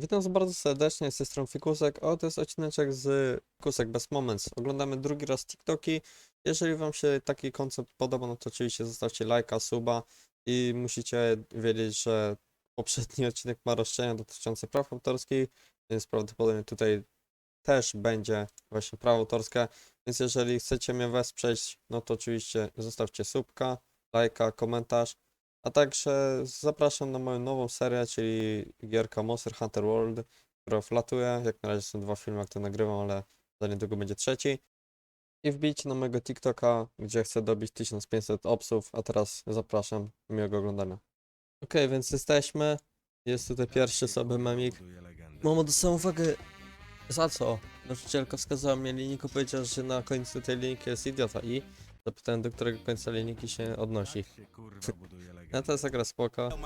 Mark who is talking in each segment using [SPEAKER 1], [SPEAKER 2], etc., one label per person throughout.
[SPEAKER 1] Witam was bardzo serdecznie, z tej strony Fikusek, o to jest odcineczek z Fikusek Bez Moments. Oglądamy drugi raz TikToki. Jeżeli wam się taki koncept podoba, no to oczywiście zostawcie lajka, suba i musicie wiedzieć, że poprzedni odcinek ma roszczenia dotyczące praw autorskich, więc prawdopodobnie tutaj też będzie właśnie prawo autorskie, więc jeżeli chcecie mnie wesprzeć, no to oczywiście zostawcie subka, lajka, komentarz. A także zapraszam na moją nową serię, czyli gierka Monster Hunter World, która wlatuje. Jak na razie są dwa filmy, to nagrywam, ale za niedługo będzie trzeci. I wbijcie na mojego TikToka, gdzie chcę dobić 1500 obsów, a teraz zapraszam. Miłego oglądania. Okej, więc jesteśmy. Jest tutaj pierwszy sobie memik. Mamo, dostałem uwagę. Za co? Nauczycielka wskazała mnie linijku, powiedziała, że na końcu tej linijki jest idiota i zapytałem, do którego końca linijki się odnosi. No to jest gra spoko.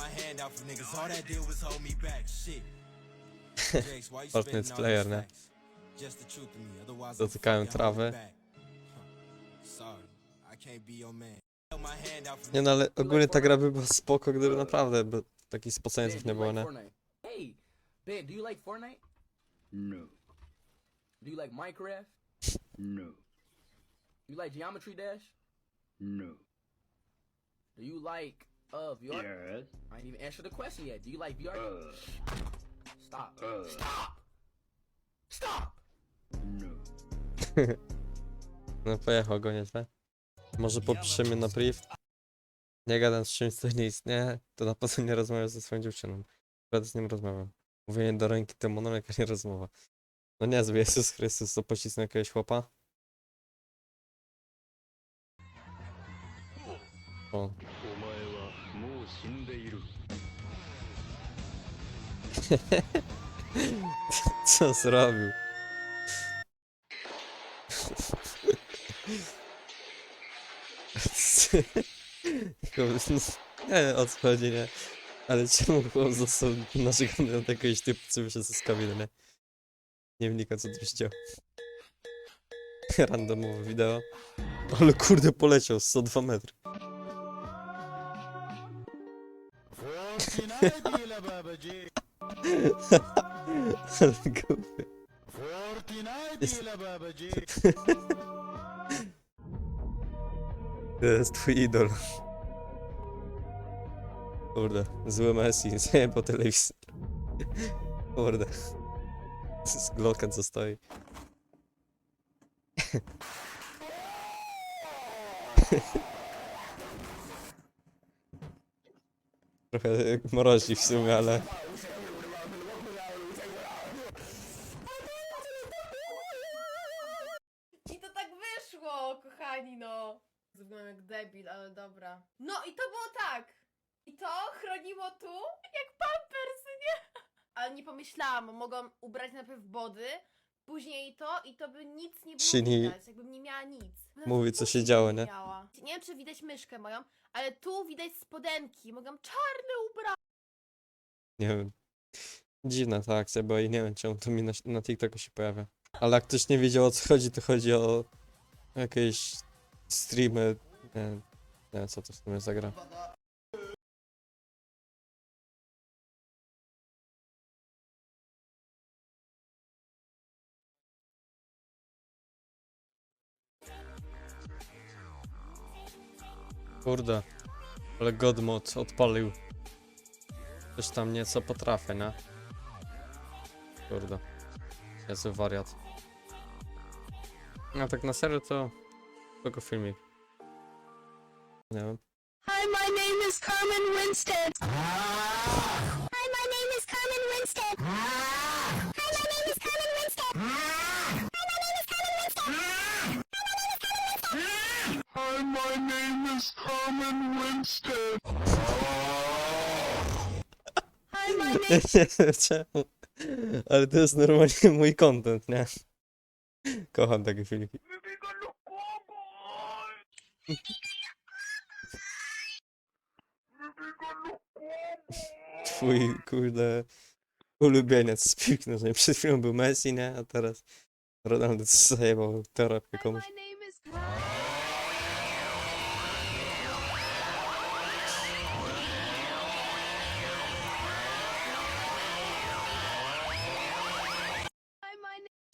[SPEAKER 1] Fortnite player, nie? Dotykają trawy. Nie no, ale ogólnie ta gra by była spoko, gdyby naprawdę by takich spoceńców nie było, nie?
[SPEAKER 2] Hey, babe, do you like Fortnite?
[SPEAKER 3] No,
[SPEAKER 2] Do you like Minecraft?
[SPEAKER 3] no,
[SPEAKER 2] You like Geometry Dash?
[SPEAKER 3] no.
[SPEAKER 2] Do you like uh VR?
[SPEAKER 3] Yes.
[SPEAKER 2] I ain't even answered the question yet. Do you like VR?
[SPEAKER 3] Uh,
[SPEAKER 2] Stop.
[SPEAKER 3] uh.
[SPEAKER 2] Stop. Stop.
[SPEAKER 3] no.
[SPEAKER 1] No pojechał go nieźle. Może popiszemy na priv. Nie gadam z czymś, co nie istnieje, to na pewno nie rozmawiam ze swoją dziewczyną. Będę z nim rozmawiam. Mówienie do ręki demonom, jaka nie rozmowa. No niezły Jezus Chrystus, to pocisnął jakiegoś chłopa. O. Co zrobił? nie, o co chodzi, nie? Ale czemu chłop został narzekany na jakiegoś typu, co się z nie? Nie wnika, co tu się działo. Randomowe wideo. Ale kurde, poleciał, 102 metry. To jest twój idol. Kurde, zły Messi, zajebał telewizor. Kurde. Z Glocka co stoi. Trochę mrozi w sumie, ale...
[SPEAKER 4] I to tak wyszło, kochani, no. Zrobiłam jak debil, ale dobra. No i to było tak. I to chroniło tu, jak pampersy, nie? Ale nie pomyślałam, bo mogłam ubrać najpierw body, później to i to by nic nie było
[SPEAKER 1] Czyli-
[SPEAKER 4] widać, jakbym nie miała nic.
[SPEAKER 1] Mówi, co się działo,
[SPEAKER 4] nie
[SPEAKER 1] nie?
[SPEAKER 4] Miała. Nie wiem, czy widać myszkę moją, ale tu widać spodenki. Mogłam czarne ubrać.
[SPEAKER 1] Nie wiem. Dziwna ta akcja, bo i nie wiem czemu to mi na, na TikToku się pojawia. Ale jak ktoś nie wiedział o co chodzi, to chodzi o jakieś streamy. Nie, nie wiem co to w sumie za gra. Kurde, ale Godmod odpalił. Coś tam nieco potrafię, nie? Kurde. Jezu, wariat. A tak na serio to... Tylko filmik. Nie wiem.
[SPEAKER 5] Hi, my name is Carmen Winstead.
[SPEAKER 1] Nie
[SPEAKER 5] name.
[SPEAKER 1] wiem czemu. Ale to jest normalnie mój content, nie? Kocham takie filmiki. Twój, kurde, ulubieniec piłki nożnej. Przed chwilą był Messi, nie? A teraz Ronaldo zajebał
[SPEAKER 4] Hi,
[SPEAKER 1] komuś.
[SPEAKER 4] my name is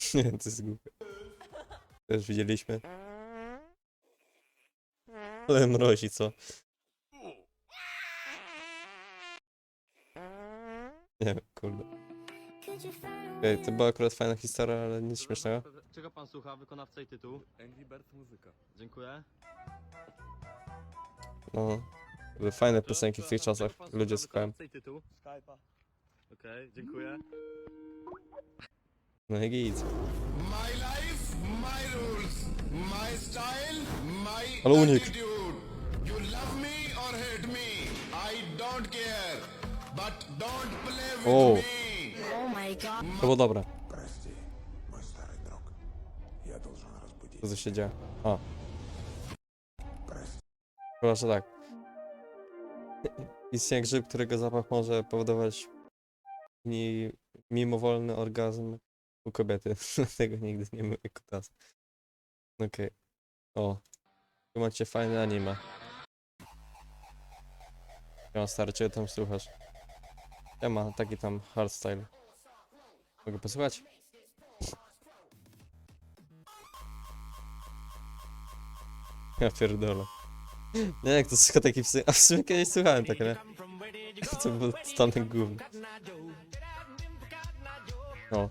[SPEAKER 1] Nie, to jest głupie. Też widzieliśmy. Ale mrozi, co? Nie wiem, kurde. Okej, to była akurat fajna historia, ale nic śmiesznego.
[SPEAKER 6] Czego pan słucha? Wykonawca i tytuł?
[SPEAKER 3] Angry Bird muzyka.
[SPEAKER 6] Dziękuję.
[SPEAKER 1] No. Były fajne piosenki w tych czasach. Ludzie słuchają.
[SPEAKER 6] Wykonawca i tytuł? Skype'a. Okej, dziękuję.
[SPEAKER 1] No i git.
[SPEAKER 7] My life, my rules, my style, my
[SPEAKER 1] Ale unik.
[SPEAKER 7] attitude. You love me or hate me, I don't care. But don't play with
[SPEAKER 1] O.
[SPEAKER 7] me.
[SPEAKER 5] Oh my god.
[SPEAKER 1] To było dobre.
[SPEAKER 8] Прости, мой старый друг. Я должен разбудить.
[SPEAKER 1] To co się dzieje. A.
[SPEAKER 8] Прости.
[SPEAKER 1] Chyba, że tak. Istnieje grzyb, którego zapach może powodować mi, mimowolny orgazm u kobiety. Tego nigdy nie mówię kutasa. Okej. O. Tu macie fajne anime. Ja stary, czego tam słuchasz? Ja ma taki tam hardstyle. Mogę posłuchać? Ja pierdolę. Nie, jak to słucha taki psy. A w sumie kiedyś słuchałem tak, nie? To było totalny gówno. No.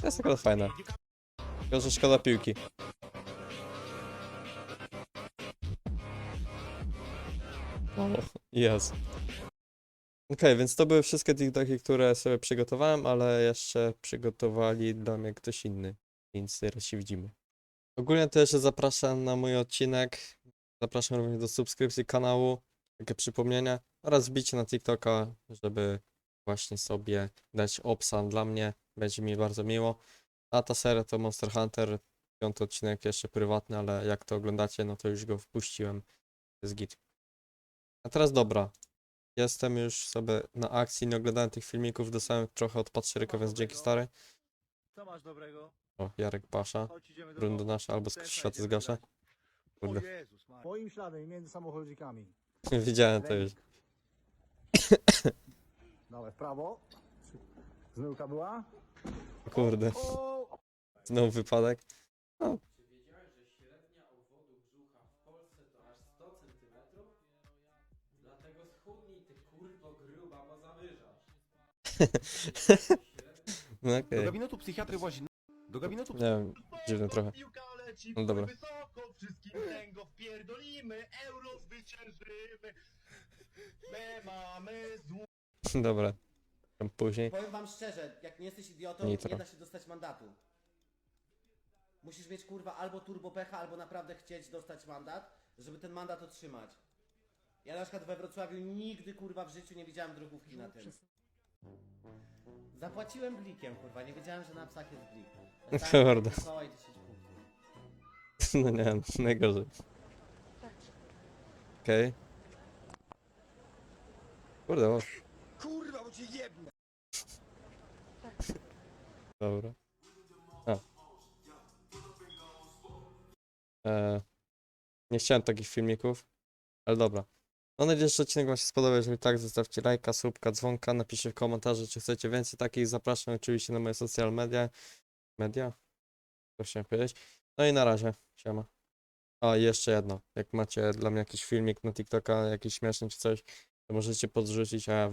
[SPEAKER 1] To jest akurat fajne. Tylko, że szkoda piłki. O, jest. Okej, więc to były wszystkie TikToki, które sobie przygotowałem, ale jeszcze przygotowali dla mnie ktoś inny, więc teraz się widzimy. Ogólnie też zapraszam na mój odcinek. Zapraszam również do subskrypcji kanału, takie przypomnienia oraz wbicie na TikToka, żeby właśnie sobie dać obsa dla mnie. Będzie mi bardzo miło. A ta seria to Monster Hunter. Piąty odcinek jeszcze prywatny, ale jak to oglądacie, no to już go wpuściłem. Jest git. A teraz dobra. Jestem już sobie na akcji, nie oglądałem tych filmików, dostałem trochę od Patszeryka, więc dzięki stary.
[SPEAKER 6] Co masz dobrego?
[SPEAKER 1] O, Jarek Pasza.
[SPEAKER 6] Domu.
[SPEAKER 1] nasza, albo zgasza.
[SPEAKER 6] grać.
[SPEAKER 1] Kurde.
[SPEAKER 6] O Jezus Maria.
[SPEAKER 9] Twoim śladem i między samochodzikami.
[SPEAKER 1] Widziałem to już.
[SPEAKER 9] Dawaj, w prawo. Zmyłka była?
[SPEAKER 1] Kurde. Znowu wypadek. No okej.
[SPEAKER 10] gabinetu psychiatry włazi. Do gabinetu
[SPEAKER 1] Nie wiem, dziwne trochę.
[SPEAKER 10] Piłka leci
[SPEAKER 1] No dobra.
[SPEAKER 10] wysoko, wszystkim tęgo wpierdolimy, euro zwyciężymy. My mamy
[SPEAKER 1] Dobra. Tam później.
[SPEAKER 11] Powiem wam szczerze, jak nie jesteś idiotą,
[SPEAKER 1] Nitro.
[SPEAKER 11] nie da się dostać mandatu. Musisz mieć kurwa albo turbo pecha, albo naprawdę chcieć dostać mandat, żeby ten mandat otrzymać. Ja na przykład we Wrocławiu nigdy kurwa w życiu nie widziałem drogówki na tym. Zapłaciłem blikiem kurwa, nie wiedziałem, że na psach jest blik.
[SPEAKER 1] Kurde.
[SPEAKER 11] I 10 punktów.
[SPEAKER 1] No nie, najgorzej. Okej. Kurde, o.
[SPEAKER 10] Kurwa, bo cię!
[SPEAKER 1] Dobra. A. E, nie chciałem takich filmików, ale dobra. Mam nadzieję, że odcinek Wam się spodobał. Jeżeli tak, zostawcie lajka, subka, dzwonka, napiszcie w komentarzu, czy chcecie więcej takich. Zapraszam oczywiście na moje social media. Media? Co chciałem powiedzieć. No i na razie. Siema. A, jeszcze jedno. Jak macie dla mnie jakiś filmik na TikToka, jakiś śmieszny czy coś, możecie podrzucić, a